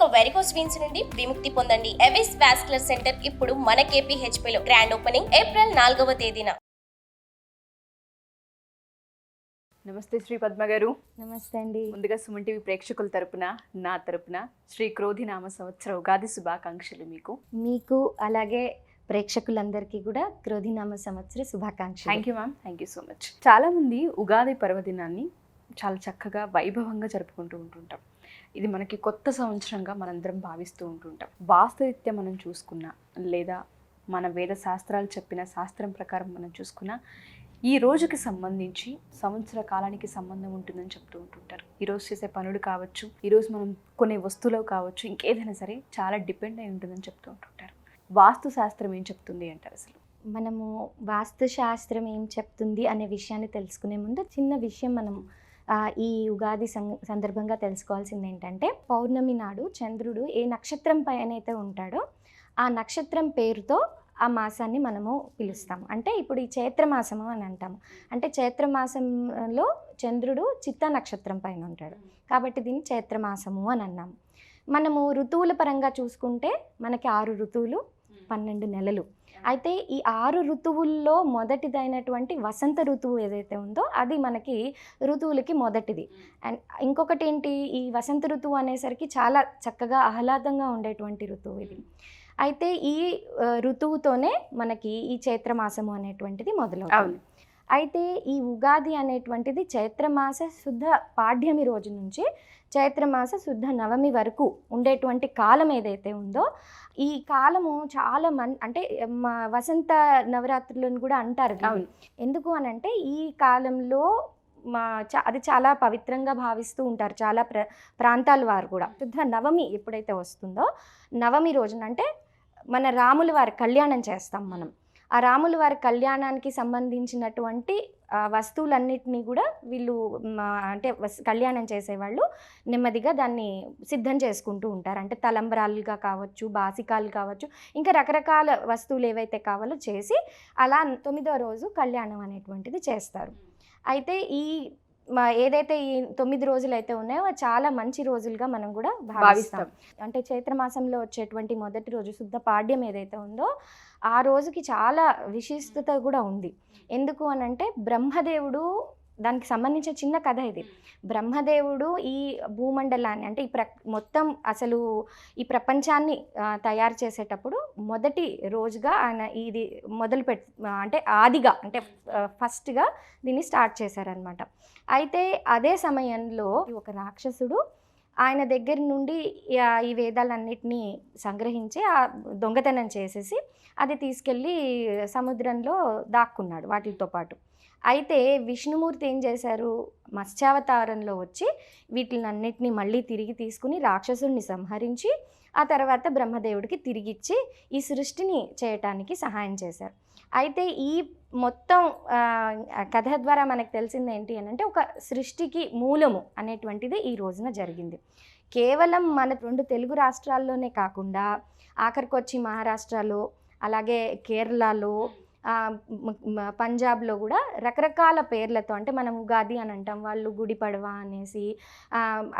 ఇక varicose veins నుండి విముక్తి పొందండి. ఎవిస్ వాస్కులర్ సెంటర్ ఇప్పుడు మన KPHP లో గ్రాండ్ ఓపెనింగ్ ఏప్రిల్ నాలుగవ తేదీన. నమస్తే శ్రీ పద్మ గారు. నమస్తే అండి. ముందుగా సుమన్ టీవీ ప్రేక్షకుల తరపున నా తరపున శ్రీ క్రోధి నామ సంవత్సర ఉగాది శుభాకాంక్షలు మీకు. మీకు అలాగే ప్రేక్షకులందరికీ కూడా క్రోధినామ సంవత్సర శుభాకాంక్షలు. Thank you ma'am thank you so much చాలా మంది ఉగాది పర్వదినాన్ని చాలా చక్కగా వైభవంగా జరుపుకుంటూ ఉంటుంటాం. ఇది మనకి కొత్త సంవత్సరంగా మనందరం భావిస్తూ ఉంటుంటాం. వాస్తవిత్య మనం చూసుకున్నా లేదా మన వేద శాస్త్రాలు చెప్పిన శాస్త్రం ప్రకారం మనం చూసుకున్నా ఈ రోజుకి సంబంధించి సంవత్సర కాలానికి సంబంధం ఉంటుందని చెప్తూ ఉంటుంటారు. ఈరోజు చేసే పనులు కావచ్చు ఈరోజు మనం కొనే వస్తువులు కావచ్చు ఇంకేదైనా సరే చాలా డిపెండ్ అయి ఉంటుందని చెప్తూ ఉంటుంటారు. వాస్తు శాస్త్రం ఏం చెప్తుంది అంటారు అసలు? మనము వాస్తు శాస్త్రం ఏం చెప్తుంది అనే విషయాన్ని తెలుసుకునే ముందు చిన్న విషయం మనం ఈ ఉగాది సందర్భంగా తెలుసుకోవాల్సింది ఏంటంటే పౌర్ణమి నాడు చంద్రుడు ఏ నక్షత్రం పైన అయితే ఉంటాడో ఆ నక్షత్రం పేరుతో ఆ మాసాన్ని మనము పిలుస్తాము. అంటే ఇప్పుడు ఈ చైత్రమాసము అని అంటాము. అంటే చైత్రమాసంలో చంద్రుడు చిత్త నక్షత్రం పైన ఉంటాడు. కాబట్టి దీన్ని చైత్రమాసము అని అన్నాము. మనము ఋతువుల పరంగా చూసుకుంటే మనకి ఆరు ఋతువులు పన్నెండు నెలలు. అయితే ఈ ఆరు ఋతువుల్లో మొదటిదైనటువంటి వసంత ఋతువు ఏదైతే ఉందో అది మనకి ఋతువులకి మొదటిది. అండ్ ఇంకొకటి ఏంటి ఈ వసంత ఋతువు అనేసరికి చాలా చక్కగా ఆహ్లాదంగా ఉండేటువంటి ఋతువు ఇది. అయితే ఈ ఋతువుతోనే మనకి ఈ చైత్రమాసము అనేటువంటిది మొదలవుతుంది. అయితే ఈ ఉగాది అనేటువంటిది చైత్రమాస శుద్ధ పాడ్యమి రోజు నుంచి చైత్రమాస శుద్ధ నవమి వరకు ఉండేటువంటి కాలం ఏదైతే ఉందో ఈ కాలము చాలా మన్ అంటే మ- వసంత నవరాత్రులను కూడా అంటారు ఎందుకు అని అంటే ఈ కాలంలో మా చా- అది చాలా పవిత్రంగా భావిస్తూ ఉంటారు చాలా ప్ర ప్రాంతాల వారు కూడా. శుద్ధ నవమి ఎప్పుడైతే వస్తుందో నవమి రోజున అంటే మన రాముల వారి కళ్యాణం చేస్తాం మనం. ఆ రాముల వారి కళ్యాణానికి సంబంధించినటువంటి వస్తువులన్నిటినీ కూడా వీళ్ళు అంటే కళ్యాణం చేసేవాళ్ళు నెమ్మదిగా దాన్ని సిద్ధం చేసుకుంటూ ఉంటారు. అంటే తలంబరాలుగా కావచ్చు బాసికాలు కావచ్చు ఇంకా రకరకాల వస్తువులు ఏవైతే కావాలో చేసి అలా తొమ్మిదో రోజు కళ్యాణం అనేటువంటిది చేస్తారు. అయితే ఈ మా ఏదైతే ఈ తొమ్మిది రోజులు అయితే ఉన్నాయో చాలా మంచి రోజులుగా మనం కూడా భావిస్తాం. భావిస్తాం. అంటే చైత్రమాసంలో వచ్చేటువంటి మొదటి రోజు శుద్ధ పాడ్యం ఏదైతే ఉందో ఆ రోజుకి చాలా విశిష్టత కూడా ఉంది. ఎందుకు అని అంటే బ్రహ్మదేవుడు దానికి సంబంధించిన చిన్న కథ ఇది. బ్రహ్మదేవుడు ఈ భూమండలాన్ని అంటే ఈ ప్ర మొత్తం అసలు ఈ ప్రపంచాన్ని తయారు చేసేటప్పుడు మొదటి రోజుగా ఆయన ఇది మొదలు పెట్ అంటే ఆదిగా అంటే ఫస్ట్గా దీన్ని స్టార్ట్ చేశారనమాట అయితే అదే సమయంలో ఒక రాక్షసుడు ఆయన దగ్గర నుండి ఈ వేదాలన్నిటినీ సంగ్రహించి ఆ దొంగతనం చేసేసి అది తీసుకెళ్ళి సముద్రంలో దాక్కున్నాడు వాటితో పాటు. అయితే విష్ణుమూర్తి ఏం చేశారు? మత్స్యావతారంలో వచ్చి వీటినన్నిటిని మళ్ళీ తిరిగి తీసుకుని రాక్షసుడిని సంహరించి ఆ తర్వాత బ్రహ్మదేవుడికి తిరిగిచ్చి ఈ సృష్టిని చేయటానికి సహాయం చేశారు. అయితే ఈ మొత్తం కథ ద్వారా మనకు తెలిసింది ఏంటి అని అంటే ఒక సృష్టికి మూలము అనేటువంటిది ఈ రోజున జరిగింది. కేవలం మన రెండు తెలుగు రాష్ట్రాల్లోనే కాకుండా ఆఖరికొచ్చి మహారాష్ట్రలో అలాగే కేరళలో పంజాబ్లో కూడా రకరకాల పేర్లతో అంటే మనం ఉగాది అని అంటాం వాళ్ళు గుడి పడవ అనేసి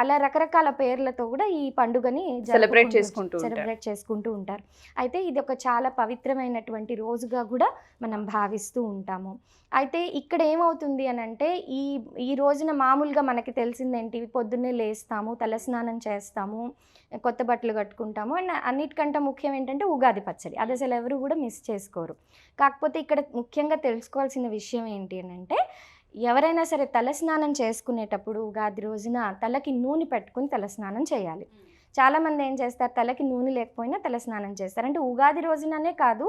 అలా రకరకాల పేర్లతో కూడా ఈ పండుగని Celebrate చేసుకుంటూ. సెలబ్రేట్ చేసుకుంటూ ఉంటారు. అయితే ఇది ఒక చాలా పవిత్రమైనటువంటి రోజుగా కూడా మనం భావిస్తూ ఉంటాము. అయితే ఇక్కడ ఏమవుతుంది అని అంటే ఈ ఈ రోజున మామూలుగా మనకి తెలిసిందేంటి? పొద్దున్నే లేస్తాము తలస్నానం చేస్తాము కొత్త బట్టలు కట్టుకుంటాము అండ్ అన్నిటికంటే ముఖ్యం ఏంటంటే ఉగాది పచ్చడి. అది అసలు ఎవరు కూడా మిస్ చేసుకోరు. కాకపోతే ఇక్కడ ముఖ్యంగా తెలుసుకోవాల్సిన విషయం ఏంటి అని అంటే ఎవరైనా సరే తలస్నానం చేసుకునేటప్పుడు ఉగాది రోజున తలకి నూనె పెట్టుకుని తలస్నానం చేయాలి. చాలామంది ఏం చేస్తారు? తలకి నూనె లేకపోయినా తలస్నానం చేస్తారు. అంటే ఉగాది రోజుననే కాదు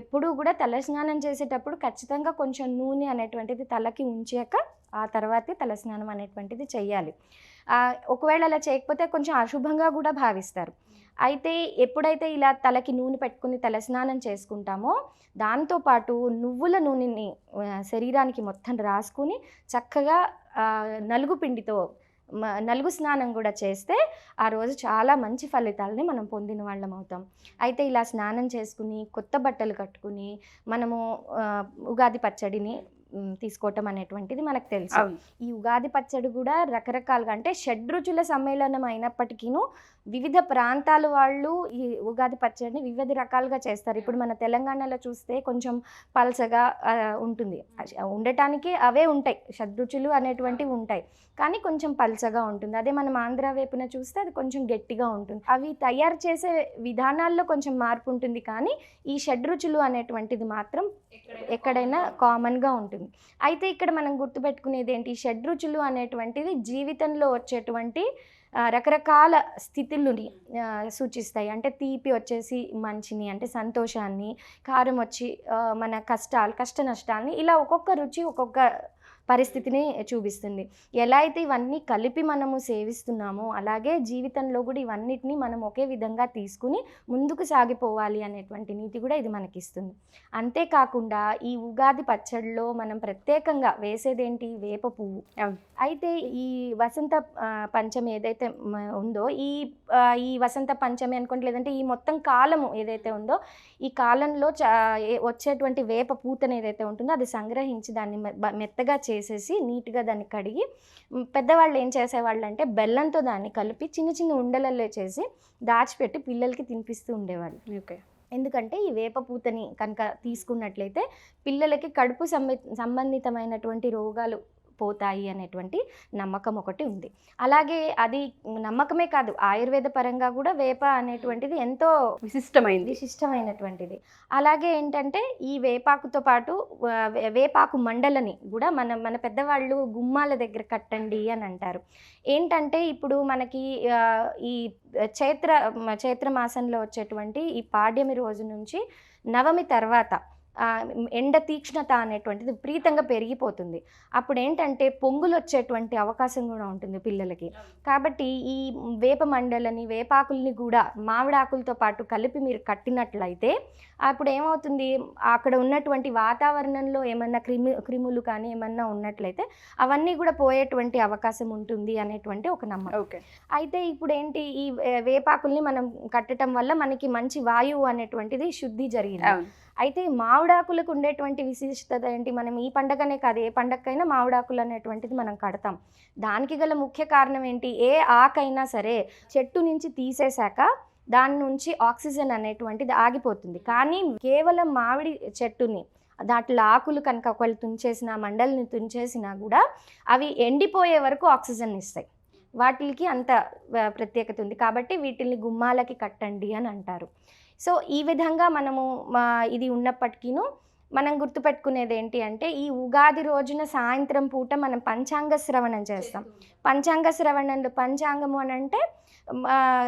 ఎప్పుడూ కూడా తలస్నానం చేసేటప్పుడు ఖచ్చితంగా కొంచెం నూనె అనేటువంటిది తలకి ఉంచాక ఆ తర్వాతే తలస్నానం అనేటువంటిది చేయాలి ఒకవేళ అలా చేయకపోతే కొంచెం అశుభంగా కూడా భావిస్తారు. అయితే ఎప్పుడైతే ఇలా తలకి నూనె పెట్టుకుని తలస్నానం చేసుకుంటామో దాంతోపాటు నువ్వుల నూనెని శరీరానికి మొత్తం రాసుకుని చక్కగా నలుగు పిండితో మ- నలుగు స్నానం కూడా చేస్తే ఆ రోజు చాలా మంచి ఫలితాలని మనం పొందిన వాళ్ళం అవుతాం. అయితే ఇలా స్నానం చేసుకుని కొత్త బట్టలు కట్టుకుని మనము ఉగాది పచ్చడిని తీసుకోవటం అనేటువంటిది మనకు తెలుసు. ఈ ఉగాది పచ్చడి కూడా రకరకాలుగా అంటే షడ్రుచుల సమ్మేళనం అయినప్పటికీను వివిధ ప్రాంతాల వాళ్ళు ఈ ఉగాది పచ్చడిని వివిధ రకాలుగా చేస్తారు. ఇప్పుడు మన తెలంగాణలో చూస్తే కొంచెం పల్సగా ఉంటుంది. ఉండటానికి అవే ఉంటాయి. షడ్రుచులు అనేటువంటివి ఉంటాయి. కానీ కొంచెం పల్చగా ఉంటుంది. అదే మనం ఆంధ్ర వైపున చూస్తే అది కొంచెం గట్టిగా ఉంటుంది. అవి తయారు చేసే విధానాల్లో కొంచెం మార్పు ఉంటుంది. కానీ ఈ షడ్రుచులు అనేటువంటిది మాత్రం ఎక్కడైనా కామన్గా ఉంటుంది. అయితే ఇక్కడ మనం గుర్తుపెట్టుకునేది ఏంటి? షడ్రుచులు అనేటువంటిది జీవితంలో వచ్చేటువంటి రకరకాల స్థితులని సూచిస్తాయి. అంటే తీపి వచ్చేసి మంచిని అంటే సంతోషాన్ని కారం వచ్చి మన కష్టాలు కష్ట నష్టాలని ఇలా ఒక్కొక్క రుచి ఒక్కొక్క పరిస్థితిని చూపిస్తుంది. ఎలా అయితే ఇవన్నీ కలిపి మనము సేవిస్తున్నామో అలాగే జీవితంలో కూడా ఇవన్నిటిని మనం ఒకే విధంగా తీసుకుని ముందుకు సాగిపోవాలి అనేటువంటి నీతి కూడా ఇది మనకిస్తుంది. అంతేకాకుండా ఈ ఉగాది పచ్చడిలో మనం ప్రత్యేకంగా వేసేదేంటి? వేప పువ్వు. అయితే ఈ వసంత పంచమి ఏదైతే ఉందో ఈ ఈ వసంత పంచమి అనుకోండి లేదంటే ఈ మొత్తం కాలము ఏదైతే ఉందో ఈ కాలంలో వచ్చేటువంటి వేప పూతను ఏదైతే ఉంటుందో అది సంగ్రహించి దాన్ని మెత్తగా చేసేసి నీట్గా దాన్ని కడిగి పెద్దవాళ్ళు ఏం చేసేవాళ్ళు అంటే బెల్లంతో దాన్ని కలిపి చిన్న చిన్న ఉండలల్లో చేసి దాచిపెట్టి పిల్లలకి తినిపిస్తూ ఉండేవాళ్ళు. ఓకే. ఎందుకంటే ఈ వేప పూతని కనుక తీసుకున్నట్లయితే పిల్లలకి కడుపు సంబ సంబంధితమైనటువంటి రోగాలు పోతాయి అనేటువంటి నమ్మకం ఒకటి ఉంది. అలాగే అది నమ్మకమే కాదు ఆయుర్వేద పరంగా కూడా వేప అనేటువంటిది ఎంతో విశిష్టమైంది. విశిష్టమైనటువంటిది. అలాగే ఏంటంటే ఈ వేపాకుతో పాటు వేపాకు మండలని కూడా మన మన పెద్దవాళ్ళు గుమ్మాల దగ్గర కట్టండి అని అంటారు. ఏంటంటే ఇప్పుడు మనకి ఈ చైత్ర చైత్ర మాసంలో వచ్చేటువంటి ఈ పాడ్యమి రోజు నుంచి నవమి తర్వాత ఎండ తీక్ష్ణత అనేటువంటిది విపరీతంగా పెరిగిపోతుంది. అప్పుడు ఏంటంటే పొంగులు వచ్చేటువంటి అవకాశం కూడా ఉంటుంది పిల్లలకి. కాబట్టి ఈ వేప మండలని వేపాకుల్ని కూడా మామిడాకులతో పాటు కలిపి మీరు కట్టినట్లయితే అప్పుడు ఏమవుతుంది అక్కడ ఉన్నటువంటి వాతావరణంలో ఏమన్నా క్రిమి క్రిములు కానీ ఏమన్నా ఉన్నట్లయితే అవన్నీ కూడా పోయేటువంటి అవకాశం ఉంటుంది అనేటువంటి ఒక నమ్మకం. ఓకే. అయితే ఇప్పుడు ఏంటి ఈ వేపాకుల్ని మనం కట్టడం వల్ల మనకి మంచి వాయువు అనేటువంటిది శుద్ధి జరిగింది. అయితే మావిడాకులకు మామిడాకులకు ఉండేటువంటి విశిష్టత ఏంటి? మనం ఈ పండగనే కాదు ఏ పండగకైనా మామిడాకులు అనేటువంటిది మనం కడతాం. దానికి గల ముఖ్య కారణం ఏంటి? ఏ ఆకైనా సరే చెట్టు నుంచి తీసేశాక దాని నుంచి ఆక్సిజన్ అనేటువంటిది ఆగిపోతుంది. కానీ కేవలం మామిడి చెట్టుని దాంట్లో ఆకులు కనుక ఒకళ్ళు తుంచేసిన మండలిని తుంచేసినా కూడా అవి ఎండిపోయే వరకు ఆక్సిజన్ ఇస్తాయి. వాటికి అంత ప్రత్యేకత ఉంది. కాబట్టి వీటిని గుమ్మాలకి కట్టండి అని అంటారు. సో ఈ విధంగా మనము ఇది ఉన్నప్పటికీను మనం గుర్తుపెట్టుకునేది ఏంటి అంటే ఈ ఉగాది రోజున సాయంత్రం పూట మనం పంచాంగ శ్రవణం చేస్తాం. పంచాంగ శ్రవణంలో పంచాంగము అని అంటే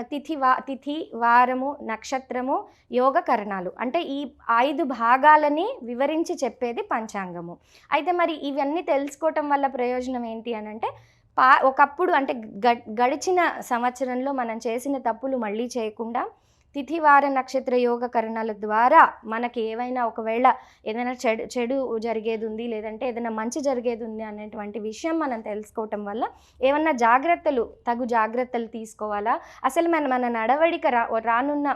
తిథి వా తిథి వారము నక్షత్రము యోగ కరణాలు. అంటే ఈ ఐదు భాగాలని వివరించి చెప్పేది పంచాంగము. అయితే మరి ఇవన్నీ తెలుసుకోవటం వల్ల ప్రయోజనం ఏంటి అని అంటే పా ఒకప్పుడు అంటే గ- గడిచిన సంవత్సరంలో మనం చేసిన తప్పులు మళ్ళీ చేయకుండా తిథివార నక్షత్ర యోగ కరణాల ద్వారా మనకి ఏవైనా ఒకవేళ ఏదైనా చెడు చెడు జరిగేది ఉంది లేదంటే ఏదైనా మంచి జరిగేది ఉంది అనేటువంటి విషయం మనం తెలుసుకోవటం వల్ల ఏమన్నా జాగ్రత్తలు తగు జాగ్రత్తలు తీసుకోవాలా? అసలు మన మన నడవడిక రా రానున్న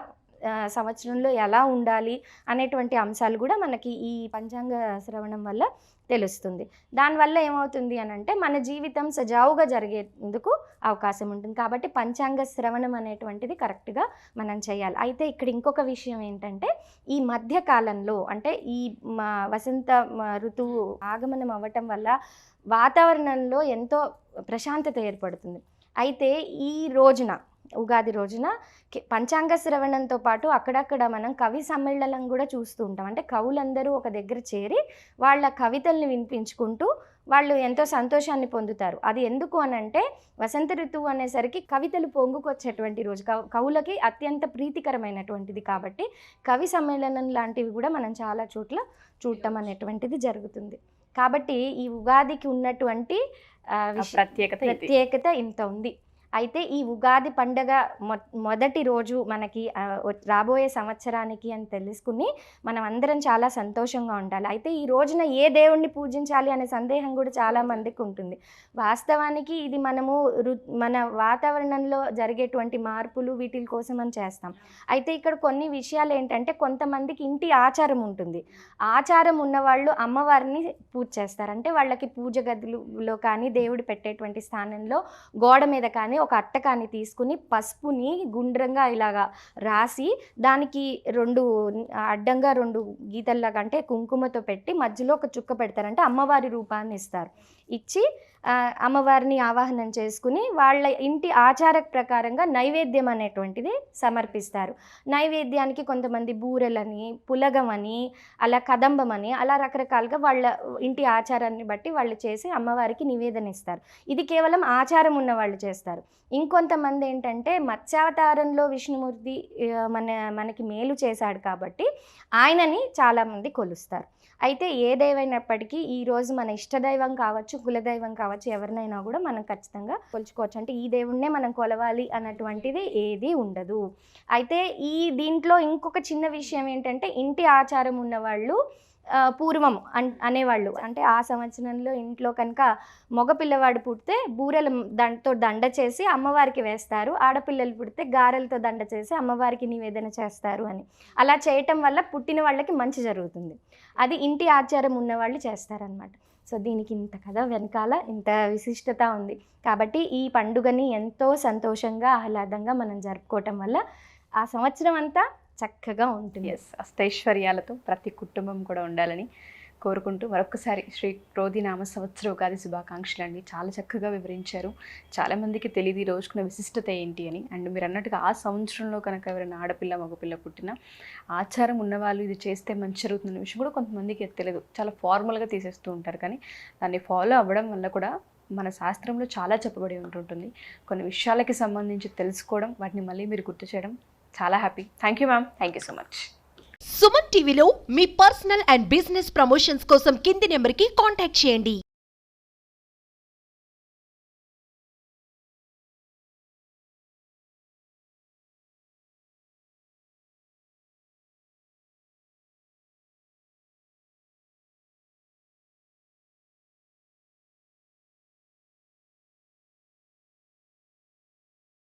సంవత్సరంలో ఎలా ఉండాలి అనేటువంటి అంశాలు కూడా మనకి ఈ పంచాంగ శ్రవణం వల్ల తెలుస్తుంది. దానివల్ల ఏమవుతుంది అని అంటే మన జీవితం సజావుగా జరిగేందుకు అవకాశం ఉంటుంది. కాబట్టి పంచాంగ శ్రవణం అనేటువంటిది కరెక్ట్గా మనం చేయాలి. అయితే ఇక్కడ ఇంకొక విషయం ఏంటంటే ఈ మధ్య కాలంలో అంటే ఈ మా వసంత ఋతువు ఆగమనం అవ్వటం వల్ల వాతావరణంలో ఎంతో ప్రశాంతత ఏర్పడుతుంది. అయితే ఈ రోజున ఉగాది రోజున పంచాంగ శ్రవణంతో పాటు అక్కడక్కడ మనం కవి సమ్మేళనం కూడా చూస్తూ ఉంటాం. అంటే కవులందరూ ఒక దగ్గర చేరి వాళ్ళ కవితల్ని వినిపించుకుంటూ వాళ్ళు ఎంతో సంతోషాన్ని పొందుతారు. అది ఎందుకు అని అంటే వసంత ఋతువు అనేసరికి కవితలు పొంగుకొచ్చేటువంటి రోజు. కవు కవులకి అత్యంత ప్రీతికరమైనటువంటిది కాబట్టి కవి సమ్మేళనం లాంటివి కూడా మనం చాలా చోట్ల చూడటం అనేటువంటిది జరుగుతుంది. కాబట్టి ఈ ఉగాదికి ఉన్నటువంటి ప్రత్యేకత ప్రత్యేకత ఇంత ఉంది. అయితే ఈ ఉగాది పండగ మొ మొదటి రోజు మనకి రాబోయే సంవత్సరానికి అని తెలుసుకుని మనం అందరం చాలా సంతోషంగా ఉండాలి. అయితే ఈ రోజున ఏ దేవుణ్ణి పూజించాలి అనే సందేహం కూడా చాలా మందికి ఉంటుంది. వాస్తవానికి ఇది మనము మన వాతావరణంలో జరిగేటువంటి మార్పులు వీటి కోసం అని చేస్తాం. అయితే ఇక్కడ కొన్ని విషయాలు ఏంటంటే కొంతమందికి ఇంటి ఆచారం ఉంటుంది. ఆచారం ఉన్నవాళ్ళు అమ్మవారిని పూజ చేస్తారు. అంటే వాళ్ళకి పూజ గదిలో కానీ దేవుడు పెట్టేటువంటి స్థానంలో గోడ మీద కానీ ఒక అట్టకాన్ని తీసుకుని పసుపుని గుండ్రంగా ఇలాగా రాసి దానికి రెండు అడ్డంగా రెండు గీతల్లాగా అంటే కుంకుమతో పెట్టి మధ్యలో ఒక చుక్క పెడతారంటే అమ్మవారి రూపాన్ని ఇస్తారు. ఇచ్చి అమ్మవారిని ఆవాహనం చేసుకుని వాళ్ళ ఇంటి ఆచార ప్రకారంగా నైవేద్యం అనేటువంటిది సమర్పిస్తారు. నైవేద్యానికి కొంతమంది బూరెలని పులగమని అలా కదంబం అని అలా రకరకాలుగా వాళ్ళ ఇంటి ఆచారాన్ని బట్టి వాళ్ళు చేసి అమ్మవారికి నివేదన ఇస్తారు. ఇది కేవలం ఆచారం ఉన్న వాళ్ళు చేస్తారు. ఇంకొంతమంది ఏంటంటే మత్స్యావతారంలో విష్ణుమూర్తి మన మనకి మేలు చేశాడు కాబట్టి ఆయనని చాలామంది కొలుస్తారు. అయితే ఏ ఈ రోజు మన ఇష్టదైవం కావచ్చు కులదైవం కావచ్చు ఎవరినైనా కూడా మనం ఖచ్చితంగా కొలుచుకోవచ్చు. అంటే ఈ దేవుణ్ణే మనం కొలవాలి అన్నటువంటిది ఏది ఉండదు. అయితే ఈ దీంట్లో ఇంకొక చిన్న విషయం ఏంటంటే ఇంటి ఆచారం ఉన్నవాళ్ళు పూర్వం అన్ అనేవాళ్ళు. అంటే ఆ సంవత్సరంలో ఇంట్లో కనుక మగ పిల్లవాడు పుడితే బూరెల దండతో దండ చేసి అమ్మవారికి వేస్తారు. ఆడపిల్లలు పుడితే గారెలతో దండ చేసి అమ్మవారికి నివేదన చేస్తారు అని. అలా చేయటం వల్ల పుట్టిన వాళ్ళకి మంచి జరుగుతుంది. అది ఇంటి ఆచారం ఉన్నవాళ్ళు చేస్తారనమాట సో దీనికి ఇంత కథ వెనకాల ఇంత విశిష్టత ఉంది. కాబట్టి ఈ పండుగని ఎంతో సంతోషంగా ఆహ్లాదంగా మనం జరుపుకోవటం వల్ల ఆ సంవత్సరం అంతా చక్కగా ఉంటుంది. ఎస్ అష్టైశ్వర్యాలతో ప్రతి కుటుంబం కూడా ఉండాలని కోరుకుంటూ మరొకసారి శ్రీ క్రోధి నామ సంవత్సర ఉగాది శుభాకాంక్షలు అండి. చాలా చక్కగా వివరించారు. చాలామందికి తెలియదు ఈ రోజుకున్న విశిష్టత ఏంటి అని. అండ్ మీరు అన్నట్టుగా ఆ సంవత్సరంలో కనుక ఎవరైనా ఆడపిల్ల మగపిల్ల పుట్టిన ఆచారం ఉన్నవాళ్ళు ఇది చేస్తే మంచి జరుగుతున్న విషయం కూడా కొంతమందికి తెలియదు చాలా ఫార్మల్గా తీసేస్తూ ఉంటారు. కానీ దాన్ని ఫాలో అవ్వడం వల్ల కూడా మన శాస్త్రంలో చాలా చెప్పబడి ఉంటుంటుంది. కొన్ని విషయాలకి సంబంధించి తెలుసుకోవడం వాటిని మళ్ళీ మీరు గుర్తు చేయడం చాలా happy. Thank you ma'am thank you so much Suman టీవీలో మీ పర్సనల్ అండ్ బిజినెస్ ప్రమోషన్స్ కోసం కింది నెంబర్కి కాంటాక్ట్ చేయండి.